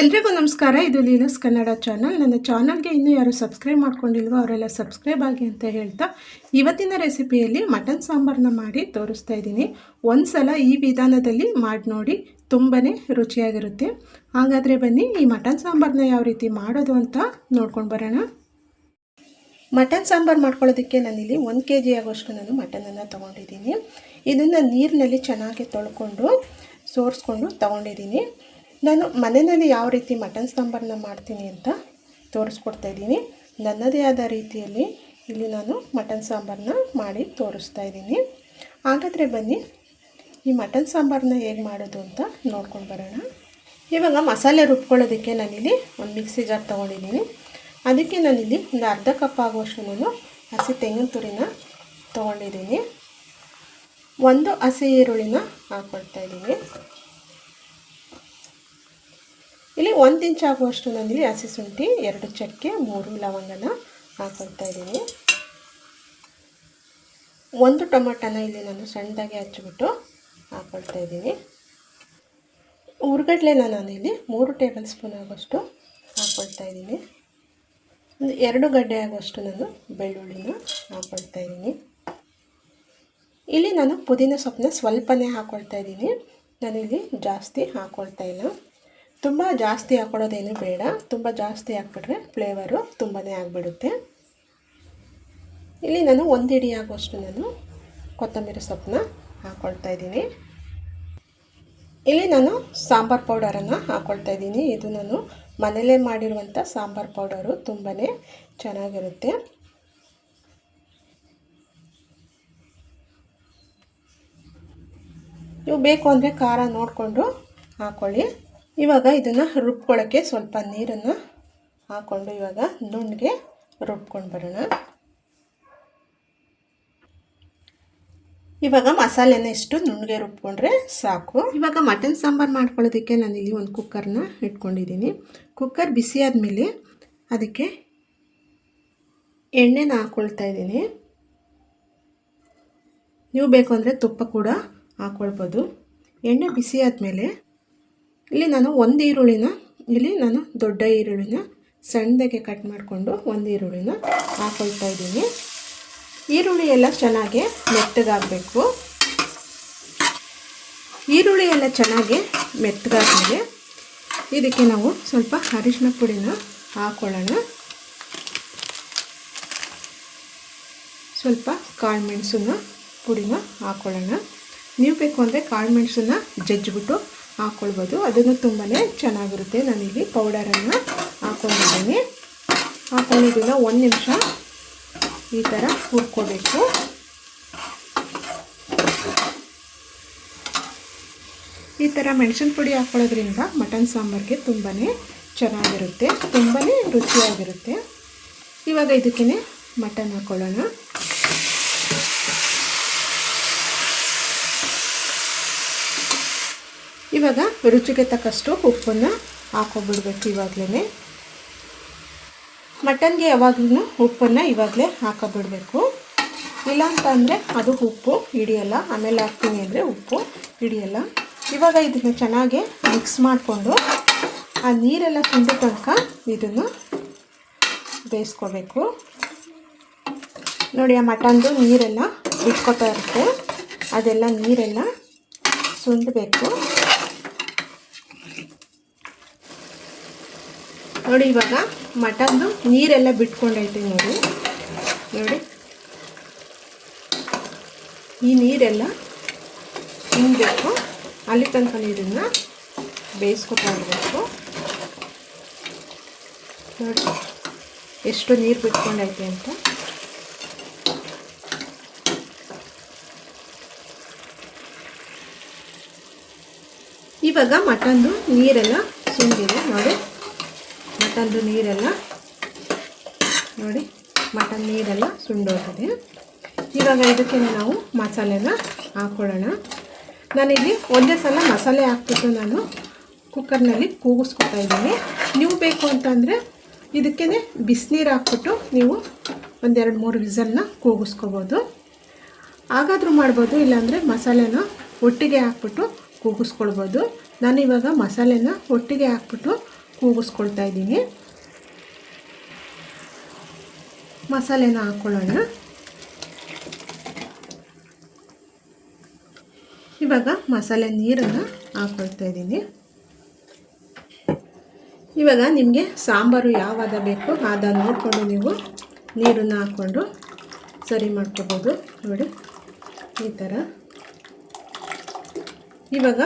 ಎಲ್ರಿಗೂ ನಮಸ್ಕಾರ, ಇದು ಲೀಲಸ್ ಕನ್ನಡ ಚಾನಲ್ ನನ್ನ ಚಾನಲ್ಗೆ ಇನ್ನೂ ಯಾರು ಸಬ್ಸ್ಕ್ರೈಬ್ ಮಾಡ್ಕೊಂಡಿಲ್ವೋ ಅವರೆಲ್ಲ ಸಬ್ಸ್ಕ್ರೈಬ್ ಆಗಿ ಅಂತ ಹೇಳ್ತಾ ಇವತ್ತಿನ ರೆಸಿಪಿಯಲ್ಲಿ ಮಟನ್ ಸಾಂಬಾರನ್ನ ಮಾಡಿ ತೋರಿಸ್ತಾ ಇದ್ದೀನಿ. ಒಂದು ಸಲ ಈ ವಿಧಾನದಲ್ಲಿ ಮಾಡಿ ನೋಡಿ ತುಂಬಾ ರುಚಿಯಾಗಿರುತ್ತೆ. ಹಾಗಾದರೆ ಬನ್ನಿ, ಈ ಮಟನ್ ಸಾಂಬಾರನ್ನ ಯಾವ ರೀತಿ ಮಾಡೋದು ಅಂತ ನೋಡ್ಕೊಂಡು ಬರೋಣ. ಮಟನ್ ಸಾಂಬಾರು ಮಾಡ್ಕೊಳ್ಳೋದಕ್ಕೆ ನಾನಿಲ್ಲಿ ಒಂದು ಕೆ ಜಿ ಆಗೋಷ್ಟು ನಾನು ಮಟನನ್ನು ತೊಗೊಂಡಿದ್ದೀನಿ. ಇದನ್ನು ನೀರಿನಲ್ಲಿ ಚೆನ್ನಾಗಿ ತೊಳ್ಕೊಂಡು, ಸೋರಿಸ್ಕೊಂಡು ತೊಗೊಂಡಿದ್ದೀನಿ. ನಾನು ಮನೆಯಲ್ಲಿ ಯಾವ ರೀತಿ ಮಟನ್ ಸಾಂಬಾರನ್ನ ಮಾಡ್ತೀನಿ ಅಂತ ತೋರಿಸ್ಕೊಡ್ತಾ ಇದ್ದೀನಿ. ನನ್ನದೇ ಆದ ರೀತಿಯಲ್ಲಿ ಇಲ್ಲಿ ನಾನು ಮಟನ್ ಸಾಂಬಾರನ್ನ ಮಾಡಿ ತೋರಿಸ್ತಾ ಇದ್ದೀನಿ. ಹಾಗಾದರೆ ಬನ್ನಿ, ಈ ಮಟನ್ ಸಾಂಬಾರನ್ನ ಹೇಗೆ ಮಾಡೋದು ಅಂತ ನೋಡ್ಕೊಂಡು ಬರೋಣ. ಇವಾಗ ಮಸಾಲೆ ರುಬ್ಕೊಳ್ಳೋದಕ್ಕೆ ನಾನಿಲ್ಲಿ ಒಂದು ಮಿಕ್ಸಿ ಜಾರ್ ತೊಗೊಂಡಿದ್ದೀನಿ. ಅದಕ್ಕೆ ನಾನಿಲ್ಲಿ ಒಂದು ಅರ್ಧ ಕಪ್ ಆಗುವಷ್ಟು ನಾನು ಹಸಿ ತೆಂಗಿನ ತುರಿನ ತೊಗೊಂಡಿದ್ದೀನಿ. ಒಂದು ಹಸಿ ಈರುಳ್ಳಿನ ಹಾಕ್ಕೊಳ್ತಾ ಇದ್ದೀನಿ. ಇಲ್ಲಿ ಒಂದು ಇಂಚ್ ಆಗುವಷ್ಟು ನಾನಿಲ್ಲಿ ಹಸಿ ಶುಂಠಿ, ಎರಡು ಚಕ್ಕೆ, ಮೂರು ಲವಂಗನ ಹಾಕೊಳ್ತಾ ಇದ್ದೀನಿ. ಒಂದು ಟೊಮೆಟೊನ ಇಲ್ಲಿ ನಾನು ಸಣ್ಣದಾಗಿ ಹಚ್ಚಿಬಿಟ್ಟು ಹಾಕೊಳ್ತಾ ಇದ್ದೀನಿ. ಹುರ್ಗಡ್ಲೆನ ನಾನು ಇಲ್ಲಿ ಮೂರು ಟೇಬಲ್ ಸ್ಪೂನ್ ಆಗೋಷ್ಟು ಹಾಕೊಳ್ತಾ ಇದ್ದೀನಿ. ಒಂದು ಎರಡು ಗಡ್ಡೆ ಆಗೋಷ್ಟು ನಾನು ಬೆಳ್ಳುಳ್ಳಿನ ಹಾಕೊಳ್ತಾ ಇದ್ದೀನಿ. ಇಲ್ಲಿ ನಾನು ಪುದೀನ ಸೊಪ್ಪನ್ನ ಸ್ವಲ್ಪನೇ ಹಾಕ್ಕೊಳ್ತಾ ಇದ್ದೀನಿ. ನಾನಿಲ್ಲಿ ಜಾಸ್ತಿ ಹಾಕ್ಕೊಳ್ತಾ ಇಲ್ಲ. ತುಂಬ ಜಾಸ್ತಿ ಹಾಕ್ಕೊಡೋದೇನು ಬೇಡ. ತುಂಬ ಜಾಸ್ತಿ ಹಾಕ್ಬಿಟ್ರೆ ಫ್ಲೇವರು ತುಂಬಾ ಆಗಿಬಿಡುತ್ತೆ. ಇಲ್ಲಿ ನಾನು ಒಂದು ಹಿಡಿ ಆಗುವಷ್ಟು ನಾನು ಕೊತ್ತಂಬರಿ ಸೊಪ್ಪನ್ನ ಹಾಕ್ಕೊಳ್ತಾ ಇದ್ದೀನಿ. ಇಲ್ಲಿ ನಾನು ಸಾಂಬಾರು ಪೌಡರನ್ನು ಹಾಕ್ಕೊಳ್ತಾ ಇದ್ದೀನಿ. ಇದು ನಾನು ಮನೇಲೇ ಮಾಡಿರುವಂಥ ಸಾಂಬಾರು ಪೌಡರು. ತುಂಬಾ ಚೆನ್ನಾಗಿರುತ್ತೆ. ನೀವು ಬೇಕು ಅಂದರೆ ಖಾರ ನೋಡಿಕೊಂಡು ಹಾಕ್ಕೊಳ್ಳಿ ಇವಾಗ ಇದನ್ನು ರುಬ್ಕೊಳ್ಳೋಕ್ಕೆ ಸ್ವಲ್ಪ ನೀರನ್ನು ಹಾಕ್ಕೊಂಡು ಇವಾಗ ನುಣ್ಣಗೆ ರುಬ್ಕೊಂಡು ಬರೋಣ. ಇವಾಗ ಮಸಾಲೆನ ಇಷ್ಟು ನುಣ್ಣಗೆ ರುಬ್ಕೊಂಡ್ರೆ ಸಾಕು. ಇವಾಗ ಮಟನ್ ಸಾಂಬಾರು ಮಾಡ್ಕೊಳ್ಳೋದಕ್ಕೆ ನಾನು ಇಲ್ಲಿ ಒಂದು ಕುಕ್ಕರ್ನ ಇಟ್ಕೊಂಡಿದ್ದೀನಿ. ಕುಕ್ಕರ್ ಬಿಸಿ ಆದಮೇಲೆ ಅದಕ್ಕೆ ಎಣ್ಣೆನ ಹಾಕ್ಕೊಳ್ತಾ ಇದ್ದೀನಿ. ನೀವು ಬೇಕು ಅಂದರೆ ತುಪ್ಪ ಕೂಡ ಹಾಕ್ಕೊಳ್ಬೋದು ಎಣ್ಣೆ ಬಿಸಿ ಆದಮೇಲೆ ಇಲ್ಲಿ ನಾನು ಒಂದು ಈರುಳ್ಳಿನ, ಇಲ್ಲಿ ನಾನು ದೊಡ್ಡ ಈರುಳ್ಳಿನ ಸಣ್ಣದಾಗೆ ಕಟ್ ಮಾಡಿಕೊಂಡು ಒಂದು ಈರುಳ್ಳಿನ ಹಾಕೊಳ್ತಾ ಇದ್ದೀನಿ. ಈರುಳ್ಳಿ ಎಲ್ಲ ಚೆನ್ನಾಗಿ ಮೆತ್ತಗಾಗಬೇಕು. ಈರುಳ್ಳಿ ಎಲ್ಲ ಚೆನ್ನಾಗಿ ಮೆತ್ತಗಾಗಿದೆ ಇದಕ್ಕೆ ನಾವು ಸ್ವಲ್ಪ ಅರಿಶಿನ ಪುಡಿನ ಹಾಕೊಳ್ಳೋಣ. ಸ್ವಲ್ಪ ಕಾಳುಮೆಣಸನ್ನ ಪುಡಿನ ಹಾಕೊಳ್ಳೋಣ. ನೀವು ಬೇಕು ಅಂದರೆ ಕಾಳುಮೆಣಸನ್ನ ಜಜ್ಜಿಬಿಟ್ಟು ಹಾಕ್ಕೊಳ್ಬೋದು ಅದನ್ನು ತುಂಬಾ ಚೆನ್ನಾಗಿರುತ್ತೆ. ನಾನಿಲ್ಲಿ ಪೌಡರನ್ನು ಹಾಕ್ಕೊಂಡಿದ್ದೀನಿ ಹಾಕ್ಕೊಂಡಿದ್ದಿಲ್ಲ ಒಂದು ನಿಮಿಷ ಈ ಥರ ಹುರ್ಕೋಬೇಕು. ಈ ಥರ ಮೆಣಸಿನ ಪುಡಿ ಹಾಕ್ಕೊಳ್ಳೋದ್ರಿಂದ ಮಟನ್ ಸಾಂಬಾರಿಗೆ ತುಂಬಾ ಚೆನ್ನಾಗಿರುತ್ತೆ. ತುಂಬಾ ರುಚಿಯಾಗಿರುತ್ತೆ. ಇವಾಗ ಇದಕ್ಕೇ ಮಟನ್ ಹಾಕ್ಕೊಳ್ಳೋಣ ಇವಾಗ ರುಚಿಗೆ ತಕ್ಕಷ್ಟು ಉಪ್ಪನ್ನು ಹಾಕೋಬಿಡ್ಬೇಕು ಇವಾಗಲೇ ಮಟನ್ಗೆ ಯಾವಾಗಲೂ ಉಪ್ಪನ್ನು ಇವಾಗಲೇ ಹಾಕೋಬಿಡಬೇಕು. ಇಲ್ಲ ಅಂತ ಅಂದರೆ ಅದು ಉಪ್ಪು ಹಿಡಿಯಲ್ಲ, ಆಮೇಲೆ ಹಾಕ್ತೀನಿ ಅಂದರೆ ಉಪ್ಪು ಹಿಡಿಯಲ್ಲ. ಇವಾಗ ಇದನ್ನು ಚೆನ್ನಾಗಿ ಮಿಕ್ಸ್ ಮಾಡಿಕೊಂಡು ಆ ನೀರೆಲ್ಲ ತುಂಬ ತನಕ ಇದನ್ನು ಬೇಯಿಸ್ಕೋಬೇಕು. ನೋಡಿ, ಆ ಮಟನ್ದು ನೀರೆಲ್ಲ ಬಿಟ್ಕೊತಾ ಇರುತ್ತೆ. ಅದೆಲ್ಲ ನೀರೆಲ್ಲ ಸುಂಡಬೇಕು ನೋಡಿ ಇವಾಗ ಮಟನ್ದು ನೀರೆಲ್ಲ ಬಿಟ್ಕೊಂಡೈತೆ ನೋಡಿ. ನೋಡಿ. ಈ ನೀರೆಲ್ಲ ಹಿಂಗಬೇಕು ಅಲ್ಲಿ ತನಕ ನೀರನ್ನು ಬೇಯಿಸ್ಕೊತಾ ನೋಡಿ. ಎಷ್ಟು ನೀರು ಬಿಟ್ಕೊಂಡೈತೆ ಅಂತ. ಇವಾಗ ಮಟನ್ದು ನೀರೆಲ್ಲ ಸುಂದಿದೆ ನೋಡಿ. ಮಟನ್ದು ನೀರೆಲ್ಲ ನೋಡಿ, ಮಟನ್ ನೀರೆಲ್ಲ ಸುಂಡೋಗಿದೆ ಇವಾಗ ಇದಕ್ಕೆ ನಾವು ಮಸಾಲೆನ ಹಾಕ್ಕೊಳ್ಳೋಣ ನಾನಿಲ್ಲಿ ಒಂದೇ ಸಲ ಮಸಾಲೆ ಹಾಕ್ಬಿಟ್ಟು ನಾನು ಕುಕ್ಕರ್ನಲ್ಲಿ ಕೂಗಿಸ್ಕೊತಾ ಇದ್ದೀನಿ. ನೀವು ಬೇಕು ಅಂತಂದರೆ ಇದಕ್ಕೆ ಬಿಸಿನೀರು ಹಾಕ್ಬಿಟ್ಟು ನೀವು ಒಂದೆರಡು ಮೂರು ವಿಸಲ್ನ ಕೂಗಿಸ್ಕೋಬೋದು. ಹಾಗಾದರೂ ಮಾಡ್ಬೋದು, ಇಲ್ಲಾಂದರೆ ಮಸಾಲೆನ ಒಟ್ಟಿಗೆ ಹಾಕ್ಬಿಟ್ಟು ಕೂಗಿಸ್ಕೊಳ್ಬೋದು. ನಾನು ಇವಾಗ ಮಸಾಲೆನ ಒಟ್ಟಿಗೆ ಹಾಕ್ಬಿಟ್ಟು ಕೂಗಿಸ್ಕೊಳ್ತಾ ಇದ್ದೀನಿ. ಮಸಾಲೆನ ಹಾಕ್ಕೊಳ್ಳೋಣ ಇವಾಗ ಮಸಾಲೆ ನೀರನ್ನು ಹಾಕ್ಕೊಳ್ತಾ ಇದ್ದೀನಿ. ಇವಾಗ ನಿಮಗೆ ಸಾಂಬಾರು ಯಾವಾಗ ಬೇಕು ಅದನ್ನು ನೋಡಿಕೊಂಡು ನೀವು ನೀರನ್ನು ಹಾಕ್ಕೊಂಡು ಸರಿ ಮಾಡ್ಕೋಬೋದು. ನೋಡಿ, ಈ ಥರ. ಇವಾಗ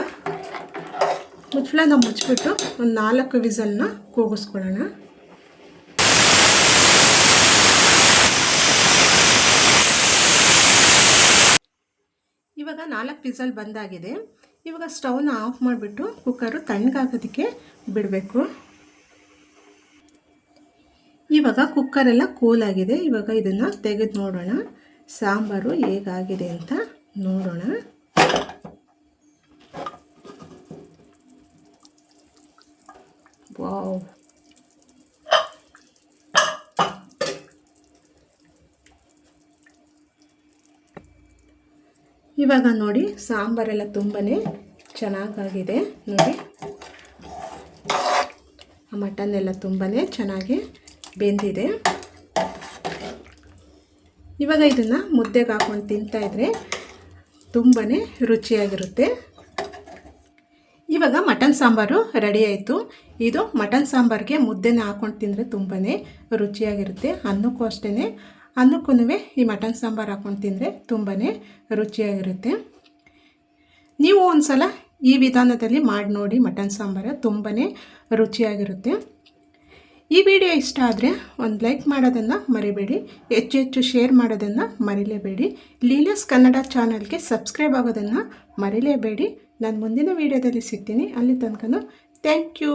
ಮುಚ್ಚಳನ ಮುಚ್ಚಿಬಿಟ್ಟು ಒಂದು ನಾಲ್ಕು ವಿಸಲ್ನ ಕೂಗಿಸ್ಕೊಳ್ಳೋಣ. ಇವಾಗ ನಾಲ್ಕು ವಿಸಲ್ ಬಂದಾಗಿದೆ. ಇವಾಗ ಸ್ಟವ್ನ ಆಫ್ ಮಾಡಿಬಿಟ್ಟು ಕುಕ್ಕರು ತಣ್ಣಗಾಗೋದಕ್ಕೆ ಬಿಡಬೇಕು. ಇವಾಗ ಕುಕ್ಕರೆಲ್ಲ ಕೂಲಾಗಿದೆ ಇವಾಗ ಇದನ್ನು ತೆಗೆದು ನೋಡೋಣ. ಸಾಂಬಾರು ಹೇಗಾಗಿದೆ ಅಂತ ನೋಡೋಣ. ಇವಾಗ ನೋಡಿ ಸಾಂಬಾರೆಲ್ಲ ತುಂಬಾ ಚೆನ್ನಾಗಾಗಿದೆ. ನೋಡಿ. ಆ ಮಟನ್ ಎಲ್ಲ ತುಂಬಾ ಚೆನ್ನಾಗಿ ಬೆಂದಿದೆ. ಇವಾಗ ಇದನ್ನು ಮುದ್ದೆಗೆ ಹಾಕ್ಕೊಂಡು ತಿಂತಾಯಿದ್ರೆ ತುಂಬಾ ರುಚಿಯಾಗಿರುತ್ತೆ. ಇವಾಗ ಮಟನ್ ಸಾಂಬಾರು ರೆಡಿ ಆಯಿತು. ಇದು ಮಟನ್ ಸಾಂಬಾರಿಗೆ ಮುದ್ದೆನ ಹಾಕ್ಕೊಂಡು ತಿಂದರೆ ತುಂಬಾ ರುಚಿಯಾಗಿರುತ್ತೆ. ಅನ್ನಕ್ಕೂ ಅಷ್ಟೇ ಅನ್ನಕ್ಕೂ ಈ ಮಟನ್ ಸಾಂಬಾರು ಹಾಕ್ಕೊಂಡು ತಿಂದರೆ ತುಂಬಾ ರುಚಿಯಾಗಿರುತ್ತೆ. ನೀವು ಒಂದು ಸಲ ಈ ವಿಧಾನದಲ್ಲಿ ಮಾಡಿ ನೋಡಿ ಮಟನ್ ಸಾಂಬಾರು ತುಂಬಾ ರುಚಿಯಾಗಿರುತ್ತೆ. ಈ ವಿಡಿಯೋ ಇಷ್ಟ ಆದರೆ ಒಂದು ಲೈಕ್ ಮಾಡೋದನ್ನು ಮರಿಬೇಡಿ, ಹೆಚ್ಚು ಹೆಚ್ಚು ಶೇರ್ ಮಾಡೋದನ್ನು ಮರಿಲೇಬೇಡಿ. ಲೀಲಸ್ ಕನ್ನಡ ಚಾನಲ್ಗೆ ಸಬ್ಸ್ಕ್ರೈಬ್ ಆಗೋದನ್ನು ಮರಿಲೇಬೇಡಿ. ನಾನು ಮುಂದಿನ ವೀಡಿಯೋದಲ್ಲಿ ಸಿಗ್ತೀನಿ. ಅಲ್ಲಿ ತನಕ ಥ್ಯಾಂಕ್ ಯು.